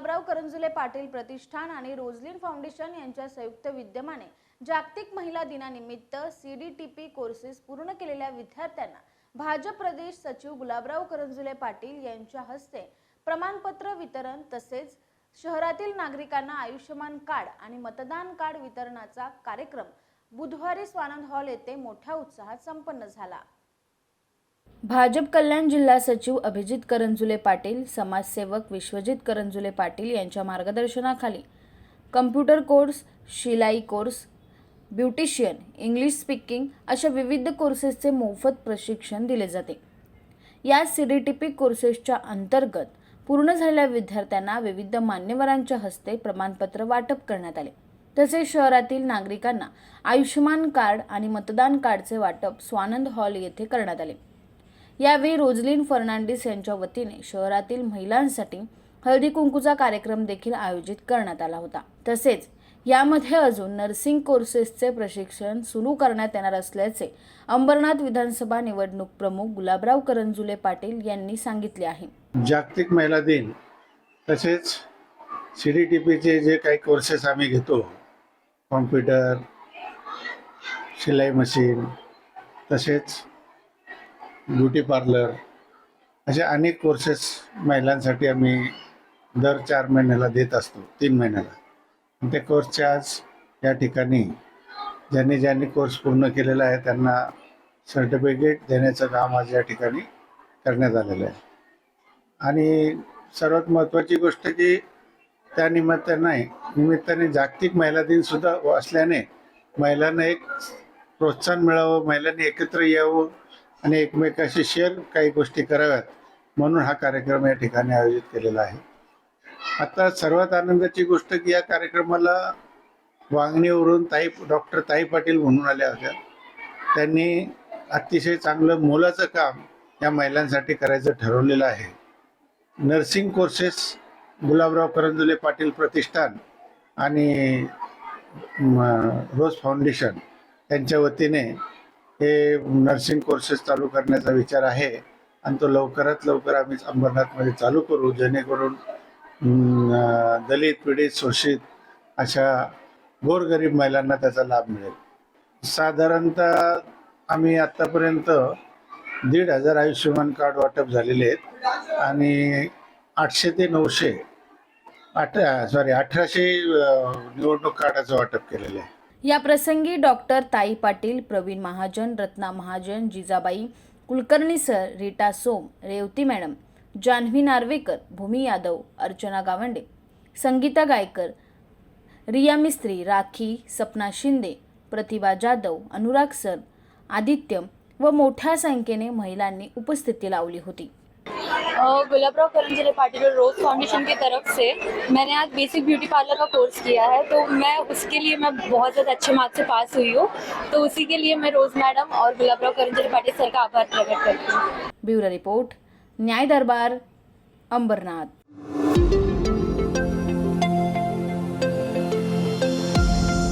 गुलाबराव करंजुले पाटील प्रतिष्ठान आणि Roslin foundation यांच्या संयुक्त विद्यमाने जागतिक महिला दिनानिमित्त C D T P courses पूर्ण केलेल्या विद्यार्थ्यांना भाजप प्रदेश सचिव गुलाबराव करंजुले पाटील यांच्या हस्ते प्रमाणपत्र वितरण तसेच शहरातील नागरिकांना आयुष्यमान कार्ड आणि मतदान कार्ड वितरणाचा कार्यक्रम बुधवारी स्वानंद हॉल येथे मोठ्या उत्साहात संपन्न झाला. भाजप कल्याण जिल्हा सचिव अभिजित करंजुले पाटील समाजसेवक विश्वजित करंजुले पाटील यांच्या मार्गदर्शनाखाली कम्प्युटर कोर्स शिलाई कोर्स ब्युटिशियन इंग्लिश स्पीकिंग अशा विविध कोर्सेसचे मोफत प्रशिक्षण दिले जाते. या सिरिटिपिक कोर्सेसच्या अंतर्गत पूर्ण झालेल्या विद्यार्थ्यांना विविध मान्यवरांच्या हस्ते प्रमाणपत्र वाटप करण्यात आले. तसेच शहरातील नागरिकांना आयुष्यमान कार्ड आणि मतदान कार्डचे वाटप स्वानंद हॉल येथे करण्यात आले. यावेळी रोजलिन फर्नांडिस यांच्या वतीने शहरातील महिलांसाठी हळदी कुंकूचा कार्यक्रम देखील आयोजित करण्यात आला होता. तसेच यामध्ये अजून नर्सिंग कोर्सेसचे प्रशिक्षण सुरू करण्यात येणार असल्याचे अंबरनाथ विधानसभा निवडणूक प्रमुख गुलाबराव करंजुले पाटील यांनी सांगितले आहे. जागतिक महिला दिन तसेच सी डी टी पीचे जे काही कोर्सेस आम्ही घेतो कॉम्प्युटर शिलाई मशीन तसेच ब्युटी पार्लर असे अनेक कोर्सेस महिलांसाठी आम्ही दर चार महिन्याला देत असतो तीन महिन्याला. त्या कोर्सच्या आज या ठिकाणी ज्यांनी ज्यांनी कोर्स पूर्ण केलेला आहे त्यांना सर्टिफिकेट देण्याचं काम आज या ठिकाणी करण्यात आलेलं आहे. आणि सर्वात महत्त्वाची गोष्ट की त्या निमित्ताने निमित्ताने जागतिक महिला दिनसुद्धा असल्याने महिलांना एक प्रोत्साहन मिळावं महिलांनी एकत्र यावं आणि एकमेकाशी शेअर काही गोष्टी कराव्यात म्हणून हा कार्यक्रम या ठिकाणी आयोजित केलेला आहे. आता सर्वात आनंदाची गोष्ट की या कार्यक्रमाला वांगणीवरून ताई डॉक्टर ताई पाटील म्हणून आल्या होत्या. त्यांनी अतिशय चांगलं मोलाचं काम या महिलांसाठी करायचं ठरवलेलं आहे. नर्सिंग कोर्सेस गुलाबराव करंजुले पाटील प्रतिष्ठान आणि रोज फाउंडेशन यांच्या वतीने हे नर्सिंग कोर्सेस चालू करण्याचा विचार आहे. आणि तो लवकरात लवकर आम्ही अंबरनाथमध्ये चालू करू जेणेकरून दलित पीडित शोषित अशा गोरगरीब महिलांना त्याचा लाभ मिळेल. साधारणतः आम्ही आत्तापर्यंत दीड हजार आयुष्यमान कार्ड वाटप झालेले आहेत. आणि आठशे ते नऊशे अठरा सॉरी अठराशे निवडणूक कार्डाचं वाटप केलेलं आहे. या प्रसंगी doctor Tai Patil Pravin Mahajan Ratna Mahajan Jijabai Kulkarni sir Rita Som Revati madam Janhavi Narvekar Bhumi Yadav Archana Gawande Sangeeta Gaikar Riya Mistry Rakhi Sapna Shinde Pratibha Jadhav Anurag sir Aditya व मोठ्या संख्येने महिलांनी उपस्थिती लावली होती. गुलाबराव करंजले पाटिल और रोज foundation की तरफ़ से मैंने आज बेसिक ब्यूटी पार्लर का कोर्स किया है तो मैं उसके लिए मैं बहुत ज़्यादा अच्छे मार्क्स से पास हुई हूँ तो उसी के लिए मैं रोज मैडम और गुलाबराव करंजले पाटिल सर का आभार प्रकट करती हूँ। ब्यूरो रिपोर्ट, न्याय दरबार, अंबरनाथ।